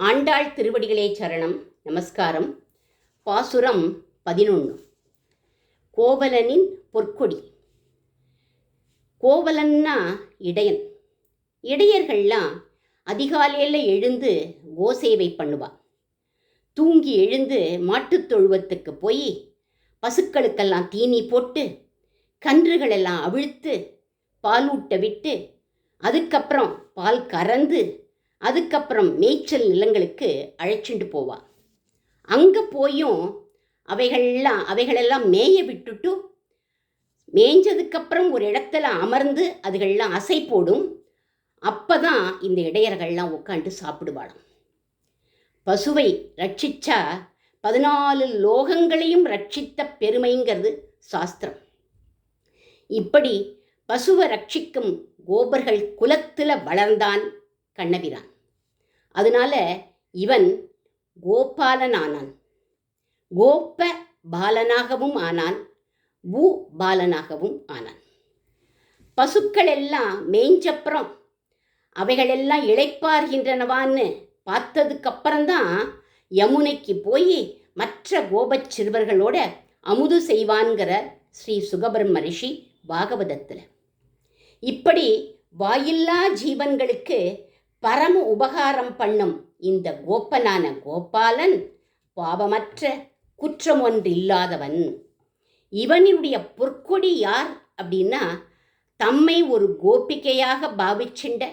ஆண்டாள் திருவடிகளே சரணம். நமஸ்காரம். பாசுரம் பதினொன்று. கோவலனின் பொற்கொடி. கோவலன்னா இடையன். இடையர்கள்லாம் அதிகாலையில் எழுந்து கோசேவை பண்ணுவா. தூங்கி எழுந்து மாட்டுத் தொழுவத்துக்கு போய் பசுக்களுக்கெல்லாம் தீனி போட்டு கன்றுகளெல்லாம் அவிழ்த்து பாலூட்ட விட்டு அதுக்கப்புறம் பால் கறந்து அதுக்கப்புறம் மேய்ச்சல் நிலங்களுக்கு அழைச்சிட்டு போவா. அங்கே போயும் அவைகள்லாம் அவைகளெல்லாம் மேய விட்டுட்டு மேய்ஞ்சதுக்கப்புறம் ஒரு இடத்துல அமர்ந்து அதுகள்லாம் அசை போடும். அப்போ தான் இந்த இடையர்கள்லாம் உட்காந்து சாப்பிடுவாளாம். பசுவை ரட்சிச்சா பதினாலு லோகங்களையும் ரட்சித்த பெருமைங்கிறது சாஸ்திரம். இப்படி பசுவை ரட்சிக்கும் கோபர்கள் குலத்தில் வளர்ந்தான் கண்ணபிரான். அதனால இவன் கோபாலன் ஆனான் கோப்ப பாலனாகவும் ஆனான். பூ பாலனாகவும் ஆனான். பசுக்கள் எல்லாம் மேய்ஞ்சப்புறம் அவைகளெல்லாம் இழைப்பார்கின்றனவான்னு பார்த்ததுக்கப்புறம்தான் யமுனைக்கு போய் மற்ற கோபச் சிறுவர்களோட அமுது செய்வான்கிற ஸ்ரீ சுகபிரம்ம ரிஷி பாகவதத்தில். இப்படி வாயில்லா ஜீவன்களுக்கு பரம உபகாரம் பண்ணும் இந்த கோப்பனான கோபாலன் பாவமற்ற குற்றம் ஒன்று இல்லாதவன் இவனுடைய பொற்கொடி யார் அப்படின்னா தம்மை ஒரு கோபிகையாக பாவிச்சுண்ட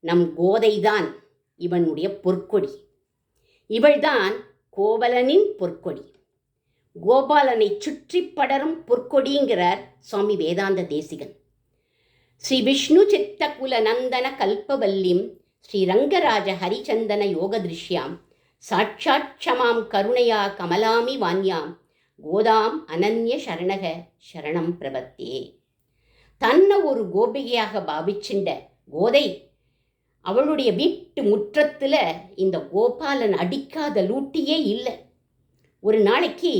நம் கோதைதான் இவனுடைய பொற்கொடி. இவள்தான் கோவலனின் பொற்கொடி. கோபாலனை சுற்றி படரும் பொற்கொடிங்கிறார் சுவாமி வேதாந்த தேசிகன். ஸ்ரீ விஷ்ணு சித்த குல நந்தன கல்பவல்லிம் ஸ்ரீரங்கராஜ ஹரிச்சந்தன யோக திருஷ்யாம் சாட்சாட்சமாம் கருணையா கமலாமி வாண்யாம் கோதாம் அனன்ய சரணக சரணம் பிரபத்தே. தன்னை ஒரு கோபிகையாக பாவிச்சுண்ட கோதை அவளுடைய வீட்டு முற்றத்தில் இந்த கோபாலன் அடிக்காத லூட்டியே இல்லை. ஒரு நாளைக்கு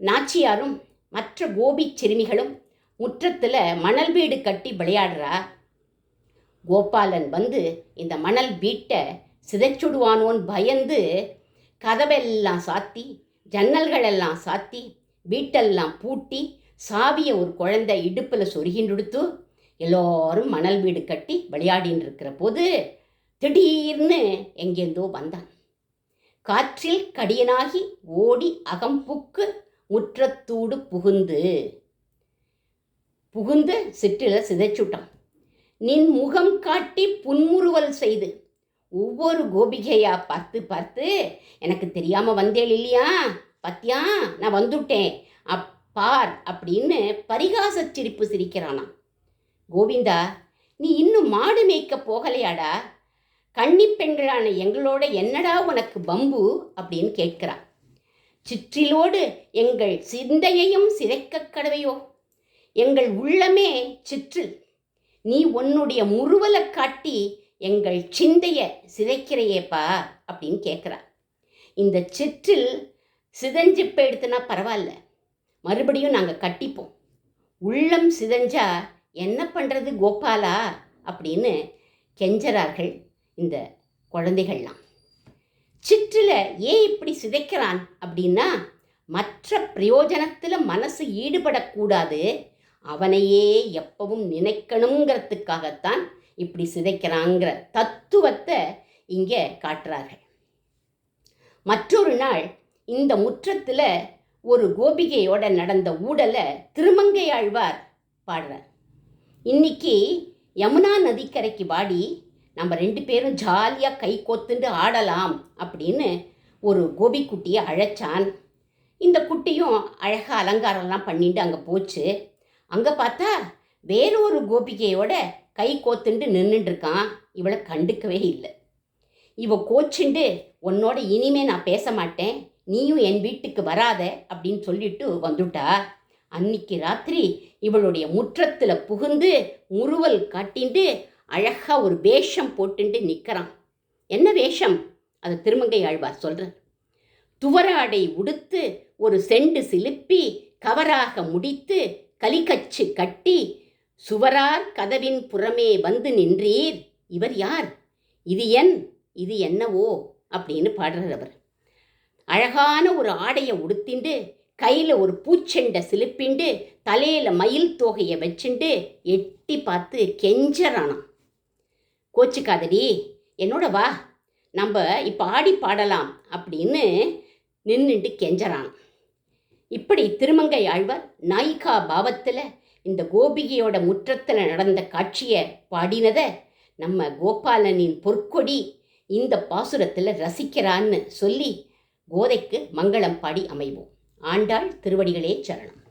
நாச்சியாரும் மற்ற கோபி சிறுமிகளும் முற்றத்தில் மணல் வீடு கட்டி விளையாடுறா. கோபாலன் வந்து இந்த மணல் வீட்டை சிதைச்சுடுவானோன்னு பயந்து கதவெல்லாம் சாத்தி ஜன்னல்களெல்லாம் சாத்தி வீட்டெல்லாம் பூட்டி சாவியை ஒரு குழந்தை இடுப்பில் சொருகின்றுடுத்து எல்லோரும் மணல் வீடு கட்டி விளையாடின்னு இருக்கிற போது திடீர்னு எங்கேருந்தோ வந்தான். காற்றில் கடியனாகி ஓடி அகம்புக்கு முற்றத்தூடு புகுந்து புகுந்து சிற்றில சிதைச்சுட்டான். நின் முகம் காட்டி புன்முறுவல் செய்து. ஒவ்வொரு கோபிகையா பார்த்து பார்த்து எனக்கு தெரியாம வந்தேள் இல்லையா? பத்தியா நான் வந்துட்டேன். அப்பார் அப்படின்னு பரிகாச சிரிப்பு சிரிக்கிறானாம். கோவிந்தா நீ இன்னும் மாடு மேய்க்க போகலையாடா? கன்னி பெண்களான எங்களோட என்னடா உனக்கு பம்பு அப்படின்னு கேட்கிறான். சிற்றிலோடு எங்கள் சிந்தையையும் சிதைக்க கடவையோ? எங்கள் உள்ளமே சிற்றில் நீ உன்னுடைய முறுவலை காட்டி எங்கள் சிந்தையை சிதைக்கிறையேப்பா அப்படின்னு கேட்குறா இந்த சிற்றில் சிதைஞ்சு போயிடுத்துனா பரவாயில்ல. மறுபடியும் நாங்கள் கட்டிப்போம். உள்ளம் சிதஞ்சா என்ன பண்ணுறது கோபாலா அப்படின்னு கெஞ்சறார்கள் இந்த குழந்தைகள்லாம். சிற்றில் ஏன் இப்படி சிதைக்கிறான் அப்படின்னா மற்ற பிரயோஜனத்தில் மனசு ஈடுபடக்கூடாது. அவனையே எப்பவும் நினைக்கணுங்கிறதுக்காகத்தான் இப்படி சிதைக்கிறாங்கிற தத்துவத்தை இங்கே காட்டுறார்கள். மற்றொரு நாள் இந்த முற்றத்தில் ஒரு கோபிகையோட நடந்த ஊடலை திருமங்கை ஆழ்வார் பாடுறார். இன்னைக்கு யமுனா நதிக்கரைக்கு வாடி நம்ம ரெண்டு பேரும் ஜாலியாக கை கோத்துண்டு ஆடலாம் அப்படின்னு ஒரு கோபி குட்டியை அழைச்சான். இந்த குட்டியும் அழகாக அலங்காரம்லாம் பண்ணிட்டு அங்கே போச்சு. அங்கே பார்த்தா வேறொரு கோபிகையோட கை கோத்துண்டு நின்றுட்டுருக்கான் இவளை கண்டுக்கவே இல்லை. இவ கோச்சுண்டு உன்னோட இனிமே நான் பேச மாட்டேன். நீயும் என் வீட்டுக்கு வராத அப்படின்னு சொல்லிட்டு வந்துட்டா. அன்னைக்கு ராத்திரி இவளுடைய முற்றத்தில் புகுந்து முறுவல் காட்டிண்டு அழகாக ஒரு வேஷம் போட்டுண்டு நிற்கிறான் என்ன வேஷம்? அதை திருமங்கை ஆழ்வார் சொல்கிறார் துவராடை உடுத்து ஒரு செண்டு சிலுப்பி கவராக முடித்து கலிக்கச்சு கட்டி சுவரார் கதவின் புறமே வந்து நின்றீர். இவர் யார்? இது என் இது என்னவோ? அப்படின்னு பாடுறார் அவர். அழகான ஒரு ஆடையை உடுத்திண்டு கையில் ஒரு பூச்செண்டை சிலுப்பிண்டு தலையில் மயில் தொகையை வச்சுண்டு எட்டி பார்த்து கெஞ்சறானாம். கோச்சுக்காதடி என்னோட வா நம்ம இப்போ ஆடி பாடலாம் அப்படின்னு நின்றுட்டு கெஞ்சரானான் இப்படி திருமங்கை ஆழ்வார் நாயிகா பாவத்தில் இந்த கோபிகையோட முற்றத்தில் நடந்த காட்சியை பாடினதை நம்ம கோபாலனின் பொற்கொடி இந்த பாசுரத்தில் ரசிக்கிறான்னு சொல்லி கோதைக்கு மங்களம் பாடி அமைவோம். ஆண்டாள் திருவடிகளே சரணம்.